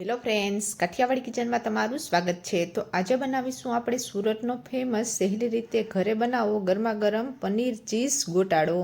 Hello friends Kathiawadi કિચનમાં તમારું સ્વાગત છે. તો આજે બનાવીશું આપણે સુરતનો ફેમસ સહેલી રીતે ઘરે બનાવો ગરમા ગરમ પનીર ચીઝ ગોટાળો.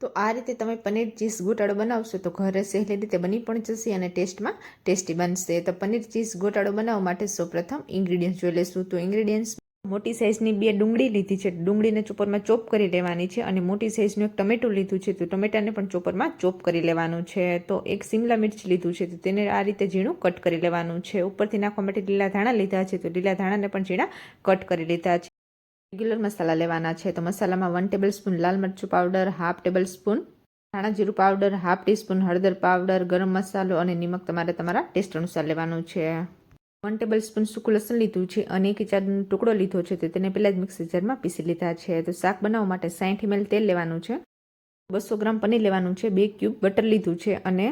તો આ રીતે તમે પનીર ચીઝ ગોટાળો બનાવશો તો ઘરે સહેલી રીતે બની પણ જશે અને ટેસ્ટમાં ટેસ્ટી બનશે. તો પનીર ચીઝ ગોટાળો બનાવવા માટે સૌપ્રથમ ઇન્ગ્રીડિયન્ટ્સ જોઈ લઈશું. તો ઇન્ગ્રીડિયન્ટ્સ મોટી સાઇઝની બે ડુંગળી લીધી છે. ડુંગળીને ચોપરમાં ચોપ કરી લેવાની છે અને મોટી સાઇઝનું એક ટમેટું લીધું છે. તો ટમેટાને પણ ચોપરમાં ચોપ કરી લેવાનું છે. તો એક સિમલા મિર્ચ લીધું છે. તો તેને આ રીતે ઝીણું કટ કરી લેવાનું છે. ઉપરથી નાખવા માટે લીલા ધાણા લીધા છે. તો લીલા ધાણાને પણ ઝીણા કટ કરી લીધા છે. રેગ્યુલર મસાલા લેવાના છે. તો મસાલામાં વન ટેબલ સ્પૂન લાલ મરચું પાવડર હાફ ટેબલ સ્પૂન ધાણા જીરું પાવડર હાફ ટીસ્પૂન હળદર પાવડર ગરમ મસાલો અને નિમક તમારે તમારા ટેસ્ટ અનુસાર લેવાનું છે. વન ટેબલ સ્પૂન સૂકું લસણ લીધું છે અને એક ઇંચાનો ટુકડો લીધો છે તો તેને પહેલાં જ મિક્સર જારમાં પીસી લીધા છે. તો શાક બનાવવા માટે સાઠ એમએલ તેલ લેવાનું છે. બસો ગ્રામ પનીર લેવાનું છે. બે ક્યુબ બટર લીધું છે અને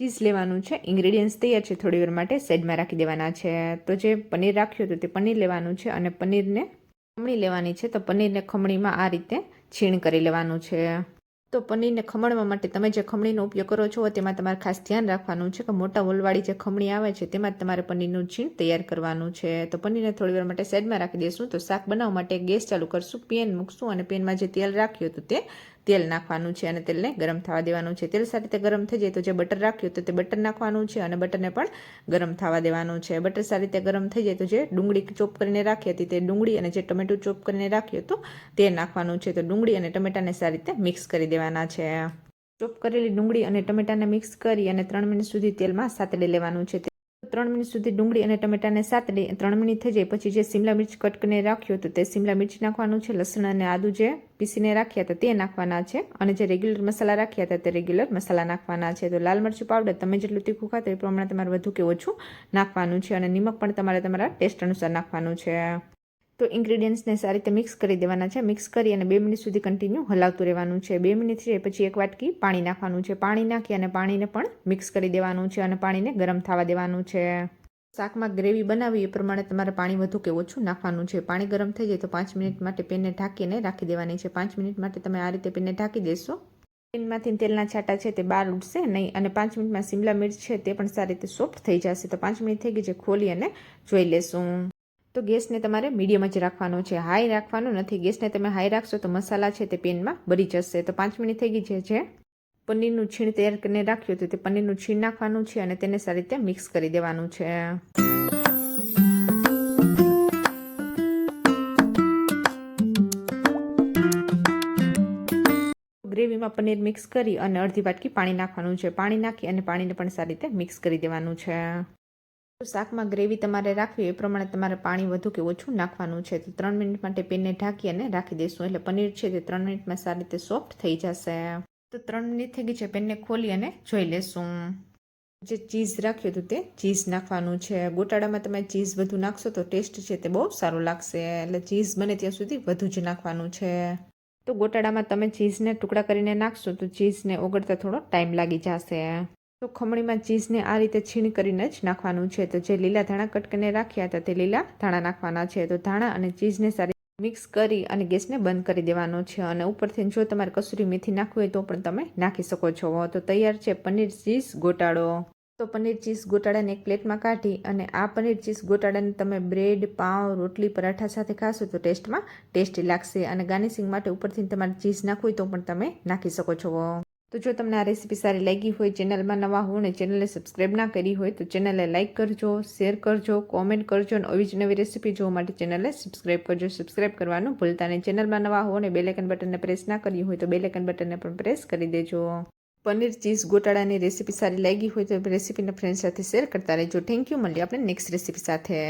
ચીઝ લેવાનું છે. ઇન્ગ્રેડિયન્ટ્સ તૈયાર છે થોડી વાર માટે સાઈડમાં રાખી દેવાના છે. તો જે પનીર રાખ્યું હતું તે પનીર લેવાનું છે અને પનીરને ખમણી લેવાની છે. તો પનીરને ખમણીમાં આ રીતે છીણ કરી લેવાનું છે. તો પનીરને ખમણવા માટે તમે જે ખમણીનો ઉપયોગ કરો છો, તેમાં તમારે ખાસ ધ્યાન રાખવાનું છે કે મોટા ઓલવાળી જે ખમણી આવે છે, તેમાં જ તમારે પનીરનું છીણ તૈયાર કરવાનું છે. તો પનીરને થોડી વાર માટે સાઈડમાં રાખી દઈશું તો શાક બનાવવા માટે ગેસ ચાલુ કરશું, પેન મૂકશું અને પેનમાં જે તેલ રાખ્યું હતું તે તેલ નાખવાનું છે અને તેલને ગરમ થવા દેવાનું છે. તેલ સારી રીતે ગરમ થઈ જાય તો જે બટર રાખ્યું તો તે બટર નાખવાનું છે અને બટરને પણ ગરમ થવા દેવાનું છે. બટર સારી રીતે ગરમ થઈ જાય તો જે ડુંગળી ચોપ કરીને રાખી હતી તે ડુંગળી અને જે ટમેટું ચોપ કરીને રાખ્યું હતું તે નાખવાનું છે. તો ડુંગળી અને ટમેટાને સારી રીતે મિક્સ કરી દેવાના છે. ચોપ કરેલી ડુંગળી અને ટમેટાને મિક્સ કરી અને ત્રણ મિનિટ સુધી તેલમાં સાતડી લેવાનું છે. ત્રણ મિનિટ સુધી ડુંગળી અને ટમેટાને સાતડી ત્રણ મિનિટ થઈ જાય. પછી જે સિમલા મિર્ચ કટ કરીને રાખ્યું હતું તે સિમલા મિર્ચ નાખવાનું છે, લસણ અને આદુ જે પીસીને રાખ્યા હતા તે નાખવાના છે. અને જે રેગ્યુલર મસાલા રાખ્યા હતા તે રેગ્યુલર મસાલા નાખવાના છે. તો લાલ મરચું પાવડર તમે જેટલું તીખું ખાતો એ પ્રમાણે તમારે વધુ કે ઓછું નાખવાનું છે. અને નિમક પણ તમારે તમારા ટેસ્ટ અનુસાર નાખવાનું છે. તો ઇન્ગ્રીડિયન્ટ્સને સારી રીતે મિક્સ કરી દેવાના છે. મિક્સ કરી અને બે મિનિટ સુધી કન્ટિન્યુ હલાવતું રહેવાનું છે. બે મિનિટ છે, પછી એક વાટકી પાણી નાખવાનું છે. પાણી નાખી અને પાણીને પણ મિક્સ કરી દેવાનું છે અને પાણીને ગરમ થવા દેવાનું છે. શાકમાં ગ્રેવી બનાવી એ પ્રમાણે તમારે પાણી વધુ કે ઓછું નાખવાનું છે. પાણી ગરમ થઈ જાય તો પાંચ મિનિટ માટે પેનને ઢાંકીને રાખી દેવાની છે. પાંચ મિનિટ માટે તમે આ રીતે પેનને ઢાંકી દેશો. પેનમાંથી તેલના છાંટા છે તે બહાર ઉઠશે નહીં અને પાંચ મિનિટમાં સિમલા મિર્ચ છે તે પણ સારી રીતે સોફ્ટ થઈ જશે. તો પાંચ મિનિટ થઈ ગઈ છે, ખોલી અને જોઈ લેશું. તો ગેસને તમારે મીડિયમ જ રાખવાનો છે. હાઈ રાખવાનો નથી. ગેસને તમે હાઈ રાખશો તો મસાલા છે તે પેનમાં બળી જશે. તો પાંચ મિનિટ થઈ ગઈ છે જે. પનીરનું છીણ તૈયાર કરીને રાખ્યું હતું તે પનીરનું છીણ નાખવાનું છે અને તેને સારી રીતે મિક્સ કરી દેવાનું છે. ગ્રેવીમાં પનીર મિક્સ કરી અને અડધી વાટકી પાણી નાખવાનું છે. પાણી નાખી અને પાણીને પણ સારી રીતે મિક્સ કરી દેવાનું છે. શાકમાં ગ્રેવી તમારે રાખવી એ પ્રમાણે તમારે પાણી વધુ કે ઓછું નાખવાનું છે. તો ત્રણ મિનિટ માટે પેનને ઢાંકી અને રાખી દઈશું એટલે પનીર છે તે ત્રણ મિનિટમાં સારી રીતે સોફ્ટ થઈ જશે. તો ત્રણ મિનિટ થઈ ગઈ છે પેનને ખોલી અને જોઈ લેશું. જે ચીઝ રાખ્યું હતું તે ચીઝ નાખવાનું છે. ગોટાળામાં તમે ચીઝ વધુ નાખશો તો ટેસ્ટ છે તે બહુ સારું લાગશે. એટલે ચીઝ બને ત્યાં સુધી વધુ જ નાખવાનું છે. તો ગોટાળામાં તમે ચીઝને ટુકડા કરીને નાખશો તો ચીઝને ઓગળતા થોડો ટાઈમ લાગી જશે. તો ખમણીમાં ચીઝને આ રીતે છીણ કરીને જ નાખવાનું છે. તો જે લીલા ધાણા કટ રાખ્યા હતા તે લીલા ધાણા નાખવાના છે. તો ધાણા અને ચીઝને સારી મિક્સ કરી અને ગેસને બંધ કરી દેવાનો છે. અને ઉપરથી જો તમારે કસૂરી મેથી નાખવી હોય તો પણ તમે નાખી શકો છો. તો તૈયાર છે પનીર ચીઝ ગોટાળો. તો પનીર ચીઝ ગોટાળાને એક પ્લેટમાં કાઢી અને આ પનીર ચીઝ ગોટાળાને તમે બ્રેડ પાઉં રોટલી, પરાઠા સાથે ખાશો તો ટેસ્ટમાં ટેસ્ટી લાગશે. અને ગાર્નિશિંગ માટે ઉપરથી તમારે ચીઝ નાખવી હોય તો પણ તમે નાખી શકો છો. તો જો તમને આ રેસીપી સારી લાગી હોય, ચેનલમાં નવા હો અને ચેનલને સબસ્ક્રાઈબ ના કરી હોય, તો ચેનલને લાઇક કરજો, શેર કરજો, કોમેન્ટ કરજો અને આવી જ નવી રેસીપી જોવા માટે ચેનલને સબસ્ક્રાઈબ કરજો. સબસ્ક્રાઈબ કરવાનું ભૂલતા નહીં. ચેનલમાં નવા હો અને બેલેકન બટનને પ્રેસ ના કર્યું હોય, તો બેલેકન બટનને પણ પ્રેસ કરી દેજો. પનીર ચીઝ ગોટાળાની રેસીપી સારી લાગી હોય, તો રેસીપીના ફ્રેન્ડ સાથે શેર કરતા રહેજો. થેન્ક યુ મળીએ આપણે નેક્સ્ટ રેસીપી સાથે.